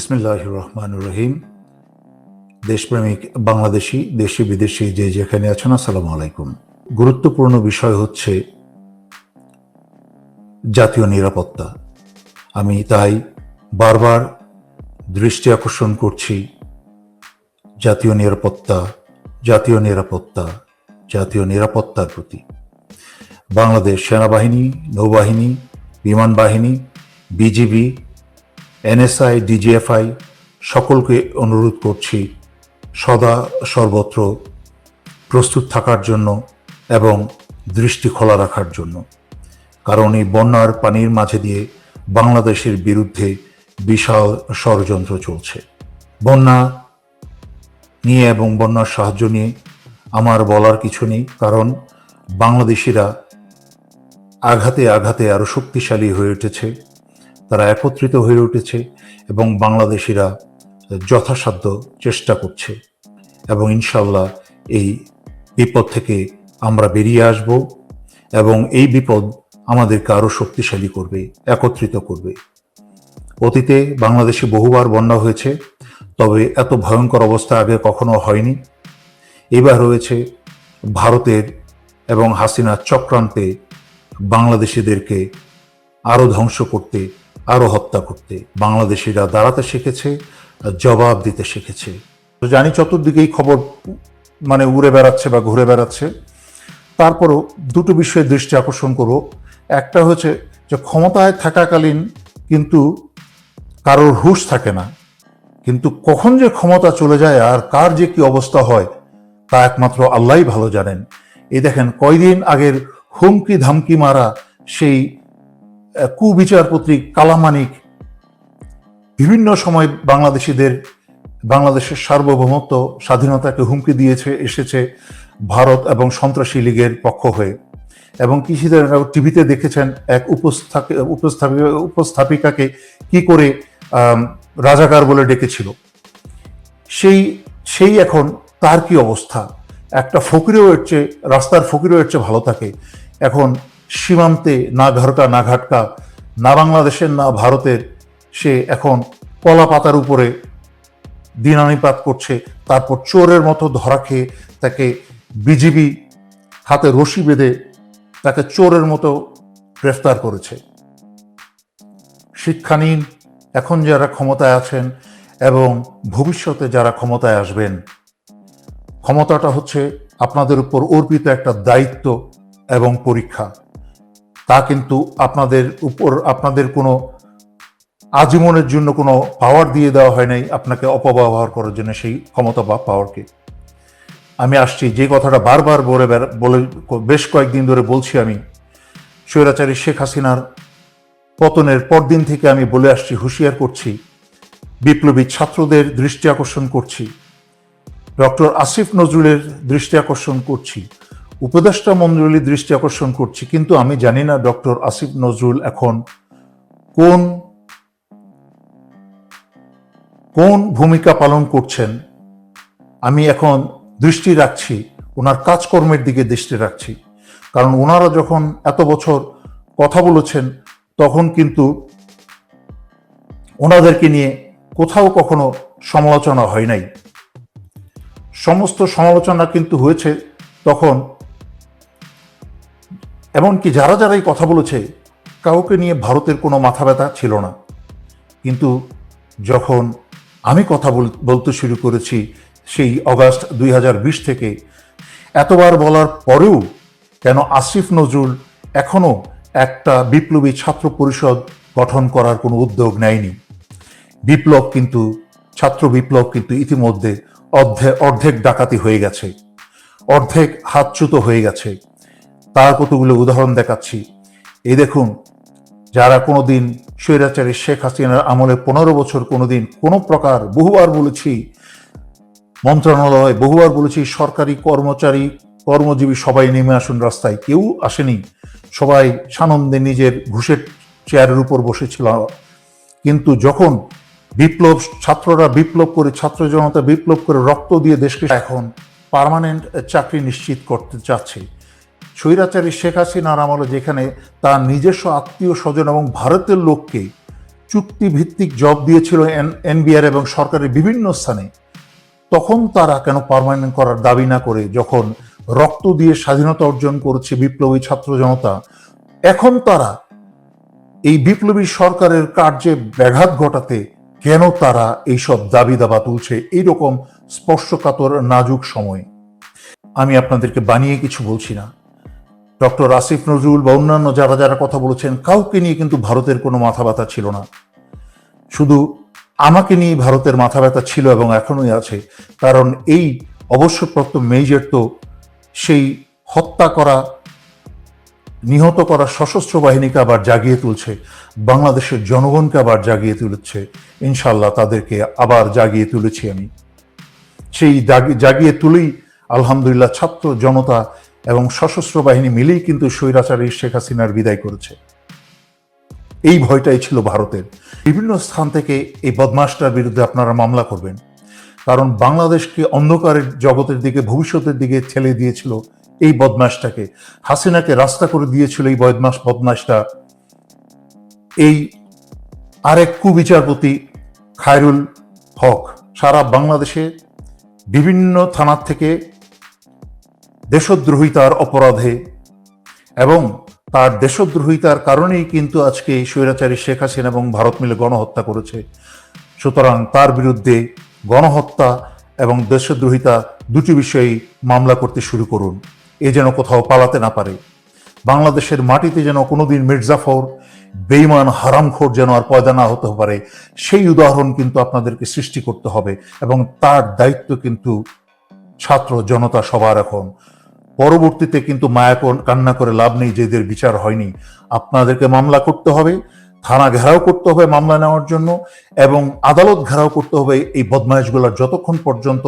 বিসমিল্লাহ রহমান রহিম। দেশপ্রেমিক, বাংলাদেশি দেশি বিদেশি যে যেখানে আছেন, আসসালামু আলাইকুম। গুরুত্বপূর্ণ বিষয় হচ্ছে জাতীয় নিরাপত্তা। আমি তাই বারবার দৃষ্টি আকর্ষণ করছি, জাতীয় নিরাপত্তা জাতীয় নিরাপত্তা, জাতীয় নিরাপত্তার প্রতি। বাংলাদেশ সেনাবাহিনী, নৌবাহিনী, বিমান বাহিনী, বিজিবি এনএসআই, ডিজিএফআই সকলকে অনুরোধ করছি সদা সর্বত্র প্রস্তুত থাকার জন্য এবং দৃষ্টি খোলা রাখার জন্য। কারণ এই বন্যার পানির মাঝে দিয়ে বাংলাদেশের বিরুদ্ধে বিশাল ষড়যন্ত্র চলছে। বন্যা নিয়ে এবং বন্যার সাহায্য নিয়ে আমার বলার কিছু নেই, কারণ বাংলাদেশিরা আঘাতে আঘাতে আরও শক্তিশালী হয়ে উঠেছে। তারা একত্রিত হয়ে উঠেছে এবং বাংলাদেশিরা যথাসাধ্য চেষ্টা করছে। এবং ইনশাল্লাহ এই বিপদ থেকে আমরা বেরিয়ে আসব এবং এই বিপদ আমাদেরকে আরও শক্তিশালী করবে, একত্রিত করবে। অতীতে বাংলাদেশে বহুবার বন্যা হয়েছে, তবে এত ভয়ঙ্কর অবস্থা আগে কখনো হয়নি। এবার রয়েছে ভারতের এবং হাসিনার চক্রান্তে বাংলাদেশিদেরকে আরও ধ্বংস করতে আরও হত্যা করতে। বাংলাদেশিরা দাঁড়াতে শিখেছে, জবাব দিতে শিখেছে। তো জানি চতুর্দিকেই খবর মানে উড়ে বেড়াচ্ছে বা ঘুরে বেড়াচ্ছে। তারপরও দুটো বিষয়ে দৃষ্টি আকর্ষণ করব একটা হচ্ছে যে ক্ষমতায় থাকাকালীন কিন্তু কারোর হুঁশ থাকে না। কিন্তু কখন যে ক্ষমতা চলে যায় আর কার যে কি অবস্থা হয়, তা একমাত্র আল্লাহই ভালো জানেন। এই দেখেন, কয়দিন আগের হুমকি ধামকি মারা সেই কুবিচারপতি কালামানিক, বিভিন্ন সময় বাংলাদেশিদের, বাংলাদেশের সার্বভৌমত্ব, স্বাধীনতাকে হুমকি দিয়েছে, এসেছে ভারত এবং সন্ত্রাসী লীগের পক্ষ হয়ে। এবং কৃষিদের টিভিতে দেখেছেন এক উপস্থাপি, উপস্থাপি- উপস্থাপিকাকে কি করে রাজাকার বলে ডেকেছিল। সেই সেই এখন তার কি অবস্থা? একটা ফকিরেও এর চেয়ে, রাস্তার ফকিরেও এর চেয়ে ভালো থাকে। এখন সীমান্তে না ঘরকা, না ঘাটকা, না বাংলাদেশের, না ভারতের, সে এখন কলা পাতার উপরে দিনানিপাত করছে। তারপর চোরের মতো ধরা খেয়ে তাকে বিজিবি হাতে রশি বেঁধে তাকে চোরের মতো গ্রেফতার করেছে। শিক্ষা নিন, এখন যারা ক্ষমতায় আছেন এবং ভবিষ্যতে যারা ক্ষমতায় আসবেন, ক্ষমতাটা হচ্ছে আপনাদের উপর অর্পিত একটা দায়িত্ব এবং পরীক্ষা। তা কিন্তু আপনাদের উপর, আপনাদের কোনো আজীবনের জন্য কোনো পাওয়ার দিয়ে দেওয়া হয় নাই আপনাকে অপব্যবহার করার জন্য সেই ক্ষমতা বা পাওয়ারকে আমি আসছি, যে কথাটা বারবার বলে বলে বেশ কয়েকদিন ধরে বলছি আমি, স্বৈরাচারী শেখ হাসিনার পতনের পরদিন থেকে আমি বলে আসছি, হুঁশিয়ার করছি, বিপ্লবী ছাত্রদের দৃষ্টি আকর্ষণ করছি, ডক্টর আসিফ নজরুলের দৃষ্টি আকর্ষণ করছি। উপদেষ্টা মন্ডলীর দৃষ্টি আকর্ষণ করছি, কিন্তু আমি জানি না ডক্টর আসিফ নজরুল এখন কোন কোন ভূমিকা পালন করছেন। আমি এখন দৃষ্টি রাখছি, ওনার কাজকর্মের দিকে দৃষ্টি রাখছি। কারণ ওনারা যখন এত বছর কথা বলেছেন, তখন কিন্তু ওনাদেরকে নিয়ে কোথাও কখনো সমালোচনা হয় নাই। সমস্ত সমালোচনা কিন্তু হয়েছে তখন এমনকি যারা যারা এই কথা বলেছে, কাউকে নিয়ে ভারতের কোনো মাথা ব্যথা ছিল না। কিন্তু যখন আমি কথা বল- বলতে শুরু করেছি সেই অগাস্ট দুই হাজার বিশ থেকে, এতবার বলার পরেও কেন আসিফ নজরুল এখনও একটা বিপ্লবী ছাত্র পরিষদ গঠন করার কোনো উদ্যোগ নেয়নি। বিপ্লব কিন্তু, ছাত্র বিপ্লব কিন্তু ইতিমধ্যে অর্ধে, অর্ধেক ডাকাতি হয়ে গেছে। অর্ধেক হাতচ্যুত হয়ে গেছে। তার কতগুলো উদাহরণ দেখাচ্ছি। এই দেখুন, যারা কোনোদিন স্বৈরাচারী শেখ হাসিনার আমলে পনেরো বছর কোনোদিন কোনো প্রকার বহুবার বলেছি, মন্ত্রণালয় বহুবার বলেছি, সরকারি কর্মচারী, কর্মজীবী সবাই নেমে আসুন রাস্তায়। কেউ আসেনি। সবাই সানন্দে নিজের ঘুষের চেয়ারের উপর বসেছিল। কিন্তু যখন বিপ্লব, ছাত্ররা বিপ্লব করে, ছাত্র জনতা বিপ্লব করে রক্ত দিয়ে দেশকে এখন পার্মানেন্ট চাকরি নিশ্চিত করতে চাচ্ছে। স্বৈরাচারী শেখ হাসিনার আমলে যেখানে তার নিজস্ব আত্মীয় স্বজন এবং ভারতের লোককে চুক্তিভিত্তিক জব দিয়েছিল এনবিআর এবং সরকারের বিভিন্ন স্থানে, তখন তারা কেন পারমানেন্ট করার দাবি না করে যখন রক্ত দিয়ে স্বাধীনতা অর্জন করেছে বিপ্লবী ছাত্র জনতা? এখন তারা এই বিপ্লবী সরকারের কার্যে ব্যাঘাত ঘটাতে কেন তারা এইসব দাবি দাবা তুলছে? এইরকম স্পর্শকাতর নাজুক সময়। আমি আপনাদেরকে বানিয়ে কিছু বলছি না। ডক্টর আসিফ নজরুল বা অন্যান্য যারা যারা কথা বলেছেন, কাউকে নিয়ে কিন্তু ভারতের কোনো মাথা ব্যথা ছিল না। শুধু আমাকে নিয়ে ভারতের মাথা ব্যথা ছিল এবং এখনোই আছে। কারণ এই অবশ্যপ্রাপ্ত মেজর তো সেই হত্যা করা, নিহত করা সশস্ত্র বাহিনীকে আবার জাগিয়ে তুলছে, বাংলাদেশের জনগণকে আবার জাগিয়ে তুলেছে। ইনশাল্লাহ তাদেরকে আবার জাগিয়ে তুলেছি আমি। সেই জাগি- জাগিয়ে তুলেই আলহামদুলিল্লাহ ছাত্র জনতা এবং সশস্ত্র বাহিনী মিলেই কিন্তু স্বৈরাচারী শেখ হাসিনার বিদায় করেছে। এই ভয়টাই ছিল ভারতের। বিভিন্ন স্থান থেকে এই বদমাসটার বিরুদ্ধে আপনারা মামলা করবেন। কারণ বাংলাদেশকে অন্ধকারের জগতের দিকে, ভবিষ্যতের দিকে ঠেলে দিয়েছিল এই বদমাসটাকে হাসিনাকে রাস্তা করে দিয়েছিল এই বদমাস বদমাসটা এই আরেক কুবিচারপতি খায়রুল হক সারা বাংলাদেশে বিভিন্ন থানার থেকে দেশদ্রোহিতার অপরাধে এবং তার দেশদ্রোহিতার কারণেই কিন্তু আজকে স্বৈরাচারী শেখ হাসিনা এবং ভারত মিলে গণহত্যা করেছে। সুতরাং তার বিরুদ্ধে গণহত্যা এবং দেশদ্রোহিতা দুটি বিষয়েই মামলা করতে শুরু করুন। এ যেন কোথাও পালাতে না পারে। বাংলাদেশের মাটিতে যেন কোনোদিন মির্জাফর, বেইমান, হারামখোর যেন আর পয়দা না হতে পারে, সেই উদাহরণ কিন্তু আপনাদেরকে সৃষ্টি করতে হবে এবং তার দায়িত্ব কিন্তু ছাত্র জনতা সবার এখন। পরবর্তীতে কিন্তু মায়া কান্না করে লাভ নেই যে এদের বিচার হয়নি। আপনাদেরকে মামলা করতে হবে, থানা ঘেরাও করতে হবে মামলা নেওয়ার জন্য, এবং আদালত ঘেরাও করতে হবে এই বদমাইশগুলোর যতক্ষণ পর্যন্ত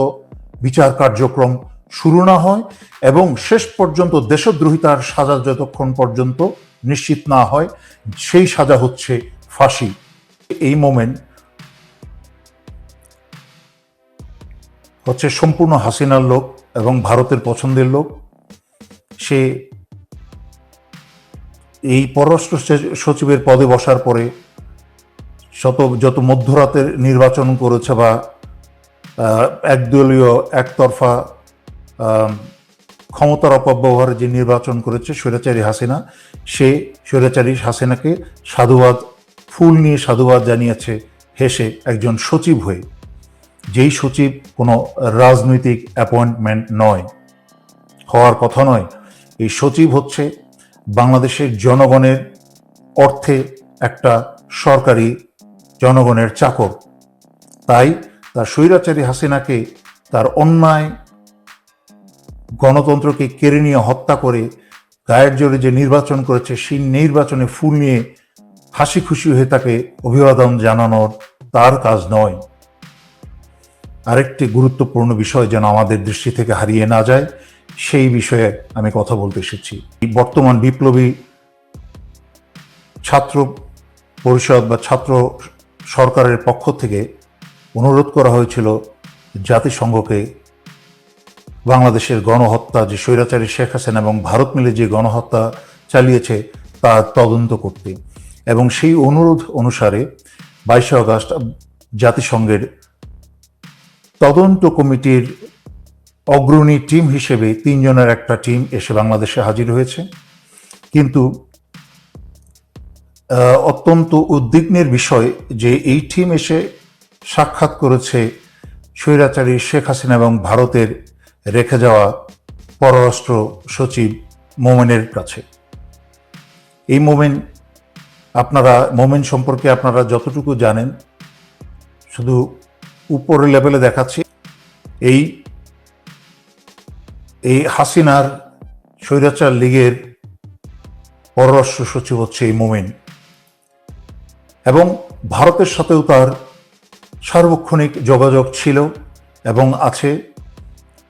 বিচার কার্যক্রম শুরু না হয় এবং শেষ পর্যন্ত দেশদ্রোহিতার সাজা যতক্ষণ পর্যন্ত নিশ্চিত না হয়, সেই সাজা হচ্ছে ফাঁসি। এই মোমেন্ট হচ্ছে সম্পূর্ণ হাসিনার লোক এবং ভারতের পছন্দের লোক। সে এই পররাষ্ট্র সচিবের পদে বসার পরে শত যত মধ্যরাতের নির্বাচন করেছে বা একদলীয় একতরফা ক্ষমতার অপব্যবহারে যে নির্বাচন করেছে স্বৈরাচারী হাসিনা, সে স্বৈরাচারী হাসিনাকে সাধুবাদ, ফুল নিয়ে সাধুবাদ জানিয়েছে হেসে একজন সচিব হয়ে। যেই সচিব কোনো রাজনৈতিক অ্যাপয়েন্টমেন্ট নয়, হওয়ার কথা নয় এই সচিব হচ্ছে বাংলাদেশের জনগণের অর্থে একটা সরকারি জনগণের চাকর। তাই তার স্বৈরাচারী হাসিনাকে তার অন্যায় গণতন্ত্রকে কেড়ে নিয়ে হত্যা করে গায়ের জোরে যে নির্বাচন করেছে, সেই নির্বাচনে ফুল নিয়ে হাসি খুশি হয়ে তাকে অভিবাদন জানানোর তার কাজ নয়। আরেকটি গুরুত্বপূর্ণ বিষয় যেন আমাদের দৃষ্টি থেকে হারিয়ে না যায় সেই বিষয়ে আমি কথা বলতে এসেছি। বর্তমান বিপ্লবী ছাত্র পরিষদ বা ছাত্র সরকারের পক্ষ থেকে অনুরোধ করা হয়েছিল জাতিসংঘকে বাংলাদেশের গণহত্যা, যে স্বৈরাচারী শেখ হাসিনা এবং ভারত মিলে যে গণহত্যা চালিয়েছে, তা তদন্ত করতে। এবং সেই অনুরোধ অনুসারে বাইশে আগস্ট জাতিসংঘের তদন্ত কমিটির অগ্রণী টিম হিসেবে তিনজনের একটা টিম এসে বাংলাদেশে হাজির হয়েছে। কিন্তু অত্যন্ত উদ্বিগ্নের বিষয় যে এই টিম এসে সাক্ষাৎ করেছে স্বৈরাচারী শেখ হাসিনা এবং ভারতের রেখে যাওয়া পররাষ্ট্র সচিব মোমেনের কাছে। এই মোমেন, আপনারা, মোমেন সম্পর্কে আপনারা যতটুকু জানেন, শুধু উপরের লেভেলে দেখাচ্ছি। এই এই হাসিনার স্বৈরাচার লীগের পররাষ্ট্র সচিব হচ্ছে এই মোমেন। এবং ভারতের সাথেও তার সার্বক্ষণিক যোগাযোগ ছিল এবং আছে।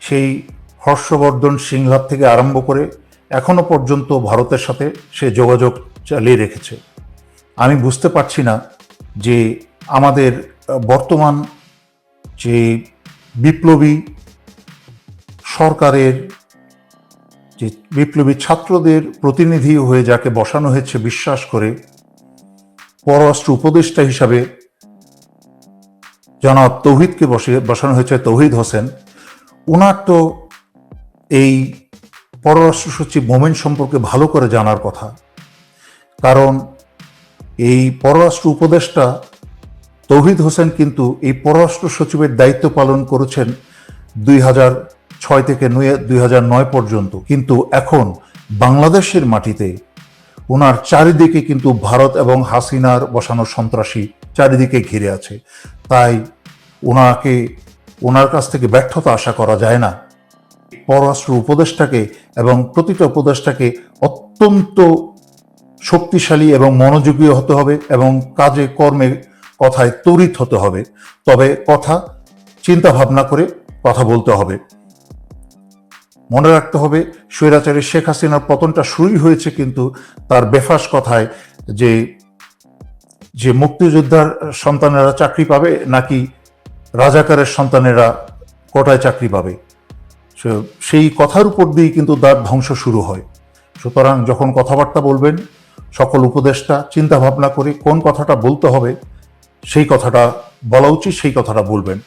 সেই হর্ষবর্ধন সিংলাভ থেকে আরম্ভ করে এখনও পর্যন্ত ভারতের সাথে সে যোগাযোগ চালিয়ে রেখেছে। আমি বুঝতে পারছি না যে আমাদের বর্তমান যে বিপ্লবী সরকারের যে বিপ্লবী ছাত্রদের প্রতিনিধি হয়ে যাকে বসানো হয়েছে বিশ্বাস করে পররাষ্ট্র উপদেষ্টা হিসাবে জনাব তৌহিদকে বসে বসানো হয়েছে তৌহিদ হোসেন। ওনার তো এই পররাষ্ট্র সচিব মোমেন সম্পর্কে ভালো করে জানার কথা। কারণ এই পররাষ্ট্র উপদেষ্টা তৌহিদ হোসেন কিন্তু এই পররাষ্ট্র সচিবের দায়িত্ব পালন করেছেন দুই হাজার ছয় থেকে দুই হাজার নয় পর্যন্ত। কিন্তু এখন বাংলাদেশের মাটিতে ওনার চারিদিকে কিন্তু ভারত এবং হাসিনার বসানো সন্ত্রাসী চারিদিকে ঘিরে আছে। তাই ওনাকে ওনার কাছ থেকে ব্যর্থতা আশা করা যায় না। পররাষ্ট্র উপদেষ্টাকে এবং প্রতিটা উপদেষ্টাকে অত্যন্ত শক্তিশালী এবং মনোযোগী হতে হবে এবং কাজে কর্মে কথায় তড়িৎ হতে হবে। তবে কথা চিন্তা ভাবনা করে কথা বলতে হবে। মনে রাখতে হবে, স্বৈরাচারী শেখ হাসিনার পতনটা শুরুই হয়েছে কিন্তু তার বেফাস কথায় যে যে মুক্তিযোদ্ধার সন্তানেরা চাকরি পাবে নাকি রাজাকারের সন্তানেরা কোটায় চাকরি পাবে। সেই কথার উপর দিয়েই কিন্তু তার ধ্বংস শুরু হয়। সুতরাং যখন কথাবার্তা বলবেন, সকল উপদেষ্টা চিন্তা ভাবনা করে কোন কথাটা বলতে হবে, সেই কথাটা বলা উচিত, সেই কথাটা বলবেন।